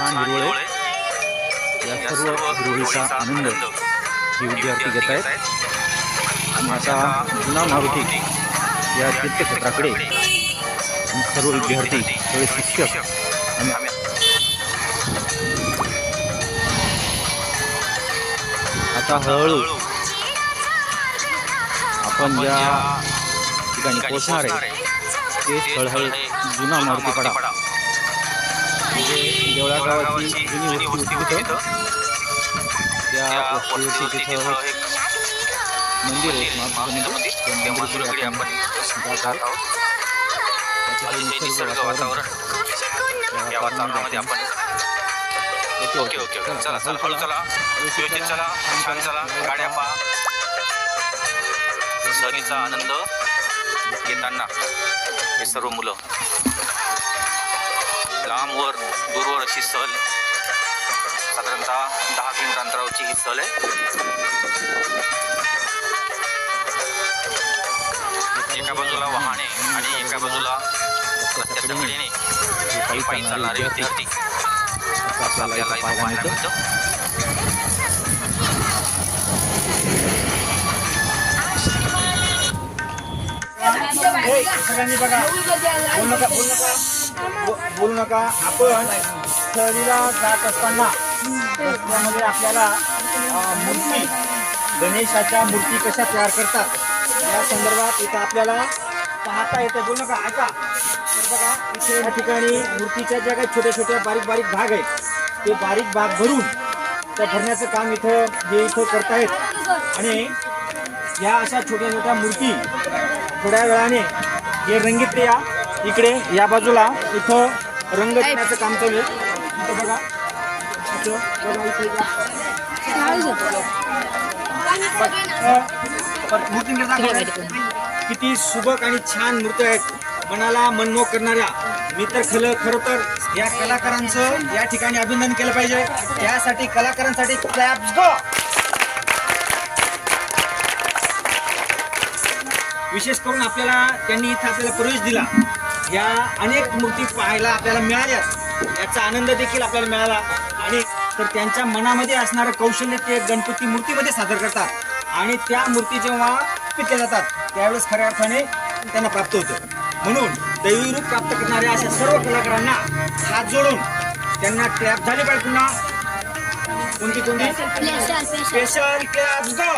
छान हिरवळे या सर्व हिरवळीचा आनंद हे विद्यार्थी घेत आहेत. आणि आता जुना मारुती या तीर्थक्षेत्राकडे सर्व विद्यार्थी सर्व शिक्षक आणि आता हळूहळू आपण या ठिकाणी पोहोचणार आहे ते स्थळ जुना मारुतीकडा म्हणजे देवळा गावाची जुनी वस्ती होती तिथं. त्या वस्तीवरती तिथं एक मंदिर आहे मंदिर. त्या मंदिराकडे आपण जात आहोत. त्याचं निसर्ग वातावरण या वातावरणामध्ये आपण ओके ओके ओके. चला चला हळू चला. व्यवस्थित चला. छान चला. गाड्या पहा. सहलीचा आनंद घेताना हे सर्व मुलं. लांबवर दूरवर अशी सहल साधारणतः दहा किलोमीटर अंतरावरची ही सहल आहे. एका बाजूला वाहने आणि एका बाजूला रस्त्याच्या कडेने काही पायी चालणारे विद्यार्थी आपल्याला पाहायला मिळतं. सगळ्यांनी बघा. बोलू नका बोलू नका. बो- बोलू नका. आपण सहलीला जात असताना रस्त्यामध्ये आपल्याला मूर्ती गणेशाच्या मूर्ती कशा तयार करतात या संदर्भात इथं आपल्याला पाहता येतं. बोलू नका. ऐका. तर बघा इथे या ठिकाणी मूर्तीच्या ज्या काही छोट्या छोट्या बारीक बारीक भाग आहेत ते बारीक भाग भरून त्या भरण्याचं काम इथं जे इथं करतायत. आणि या अशा छोट्या छोट्या मूर्ती थोड्या वेळाने जे रंगीत या इकडे या बाजूला इथं रंग देण्याचं काम चालू आहे. इथं बघा. इथं इथं. किती सुबक आणि छान मूर्ती आहेत. मनाला मनमोह करणाऱ्या. मी तर खरं खरं तर या कलाकारांचं या ठिकाणी अभिनंदन केलं पाहिजे. त्यासाठी कलाकारांसाठी क्लॅप्स गो विशेष करून आपल्याला त्यांनी इथं आपल्याला प्रवेश दिला. या अनेक मूर्ती पाहायला आपल्याला मिळाल्या याचा आनंद देखील आपल्याला मिळाला. आणि तर त्यांच्या मनामध्ये असणारं कौशल्य ते गणपती मूर्तीमध्ये सादर करतात. आणि त्या मूर्ती जेव्हा पिकल्या जातात त्यावेळेस खऱ्या अर्थाने त्यांना प्राप्त होतं. म्हणून दैवी रूप प्राप्त करणाऱ्या अशा सर्व कलाकारांना हात जोडून त्यांना क्लॅप झाले पाहिजे पुन्हा. कोणती कोणती? स्पेशल क्लॅप्स गो